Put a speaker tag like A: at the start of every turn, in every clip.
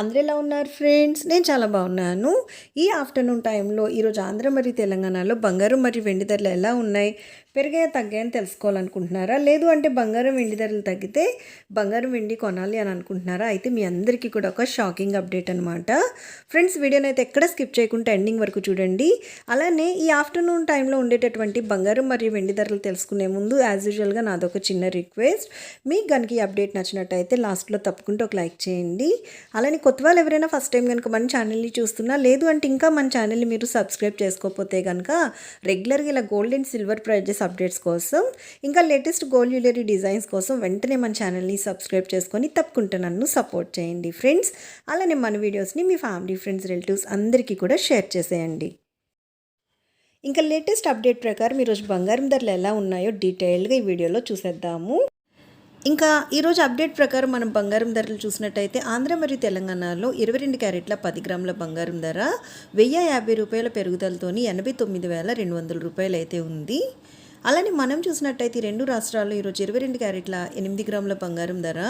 A: అందరూ ఎలా ఉన్నారు ఫ్రెండ్స్? నేను చాలా బాగున్నాను. ఈ ఆఫ్టర్నూన్ టైంలో ఈరోజు ఆంధ్ర మరియు తెలంగాణలో బంగారం మరియు వెండి ధరలు ఎలా ఉన్నాయి? పెరిగాయా తగ్గాయని తెలుసుకోవాలనుకుంటున్నారా? లేదు అంటే బంగారం వెండి ధరలు తగ్గితే బంగారం వెండి కొనాలి అని అనుకుంటున్నారా? అయితే మీ అందరికీ కూడా ఒక షాకింగ్ అప్డేట్ అనమాట ఫ్రెండ్స్ వీడియోని అయితే ఎక్కడ స్కిప్ చేయకుండా ఎండింగ్ వరకు చూడండి. అలానే ఈ ఆఫ్టర్నూన్ టైంలో ఉండేటటువంటి బంగారం మరియు వెండి ధరలు తెలుసుకునే ముందు యాజ్ యూజువల్గా నాదొక చిన్న రిక్వెస్ట్ మీకు కనుక ఈ అప్డేట్ నచ్చినట్టయితే లాస్ట్లో తప్పకుండా ఒక లైక్ చేయండి. అలానే కొత్త వాళ్ళు ఎవరైనా ఫస్ట్ టైం కనుక మన ఛానల్ని చూస్తున్నా లేదు అంటే ఇంకా మన ఛానల్ని మీరు సబ్స్క్రైబ్ చేసుకోకపోతే కనుక రెగ్యులర్గా ఇలా gold and silver prices updates కోసం ఇంకా లేటెస్ట్ గోల్డ్ జ్యువెలరీ డిజైన్స్ కోసం వెంటనే మన ఛానల్ని సబ్స్క్రైబ్ చేసుకొని తప్పకుండా నన్ను సపోర్ట్ చేయండి ఫ్రెండ్స్ అలానే మన వీడియోస్ని మీ ఫ్యామిలీ ఫ్రెండ్స్ రిలేటివ్స్ అందరికీ కూడా షేర్ చేసేయండి. ఇంకా లేటెస్ట్ అప్డేట్ ప్రకారం ఈరోజు బంగారం ధరలు ఎలా ఉన్నాయో డీటెయిల్గా ఈ వీడియోలో చూసేద్దాము. ఇంకా ఈరోజు అప్డేట్ ప్రకారం మనం బంగారం ధరలు చూసినట్టయితే ఆంధ్ర మరియు తెలంగాణలో ఇరవై రెండు క్యారెట్ల పది గ్రాముల బంగారం ధర వెయ్యి యాభై రూపాయల పెరుగుదలతోని ఎనభై తొమ్మిది వేల రెండు వందల రూపాయలు అయితే ఉంది. అలానే మనం చూసినట్టయితే రెండు రాష్ట్రాల్లో ఈరోజు ఇరవై రెండు క్యారెట్ల ఎనిమిది గ్రాముల బంగారం ధర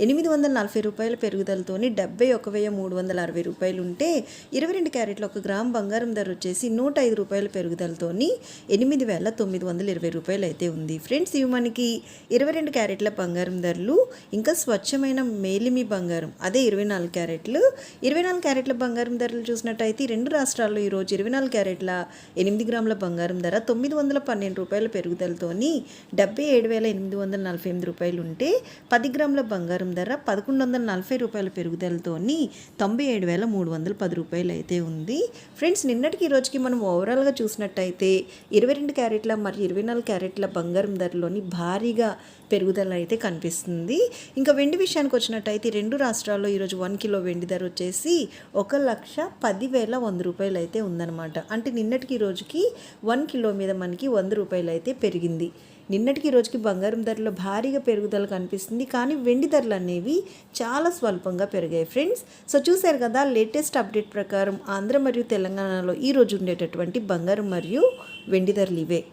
A: ఎనిమిది వందల నలభై రూపాయల పెరుగుదలతోని డెబ్బై ఒక వెయ్యి మూడు వందల అరవై రూపాయలు ఉంటే ఇరవై రెండు క్యారెట్ల ఒక గ్రామ్ బంగారం ధర వచ్చేసి నూట ఐదు రూపాయల పెరుగుదలతోని ఎనిమిది వేల తొమ్మిది వందల ఇరవై రూపాయలు అయితే ఉంది. ఫ్రెండ్స్ ఇవి మనకి ఇరవై రెండు క్యారెట్ల బంగారం ధరలు ఇంకా స్వచ్ఛమైన మేలిమి బంగారం అదే ఇరవై నాలుగు క్యారెట్లు. ఇరవై నాలుగు క్యారెట్ల బంగారం ధరలు చూసినట్టయితే రెండు రాష్ట్రాల్లో ఈరోజు ఇరవై నాలుగు క్యారెట్ల ఎనిమిది గ్రాముల బంగారం ధర తొమ్మిది వందల పన్నెండు రూపాయల పెరుగుదలతోని డెబ్బై ఏడు వేల ఎనిమిది వందల నలభై ఎనిమిది రూపాయలు ఉంటే పది గ్రాముల బంగారం ధర పదకొండు వందల నలభై రూపాయల పెరుగుదలతోని తొంభై ఏడు వేల మూడు వందల పది రూపాయలు అయితే ఉంది. ఫ్రెండ్స్ నిన్నటికి ఈ రోజుకి మనం ఓవరాల్గా చూసినట్టయితే ఇరవై రెండు క్యారెట్ల మరియు ఇరవై నాలుగు క్యారెట్ల బంగారం ధరలోని భారీగా పెరుగుదల అయితే కనిపిస్తుంది. ఇంకా వెండి విషయానికి వచ్చినట్టయితే రెండు రాష్ట్రాల్లో ఈరోజు వన్ కిలో వెండి ధర వచ్చేసి ఒక లక్ష పదివేల వంద రూపాయలు అయితే ఉందన్నమాట. అంటే నిన్నటికి ఈ రోజుకి వన్ కిలో మీద మనకి వంద రూపాయలు అయితే పెరిగింది. నిన్నటికి ఈ రోజుకి బంగారం ధరలో భారీగా పెరుగుదల కనిపిస్తుంది. కానీ వెండి ధరలు అనేవి చాలా స్వల్పంగా పెరిగాయి. ఫ్రెండ్స్ సో చూశారు కదా లేటెస్ట్ అప్డేట్ ప్రకారం ఆంధ్ర మరియు తెలంగాణలో ఈ రోజు ఉండేటటువంటి బంగారం మరియు వెండి ధరలు ఇవే.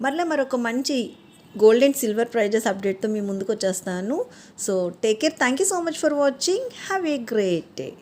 A: మరలా మరొక మంచి గోల్డ్ అండ్ సిల్వర్ ప్రైజెస్ అప్డేట్తో మీ ముందుకు వచ్చేస్తాను. So take care thank you so much for watching have a great day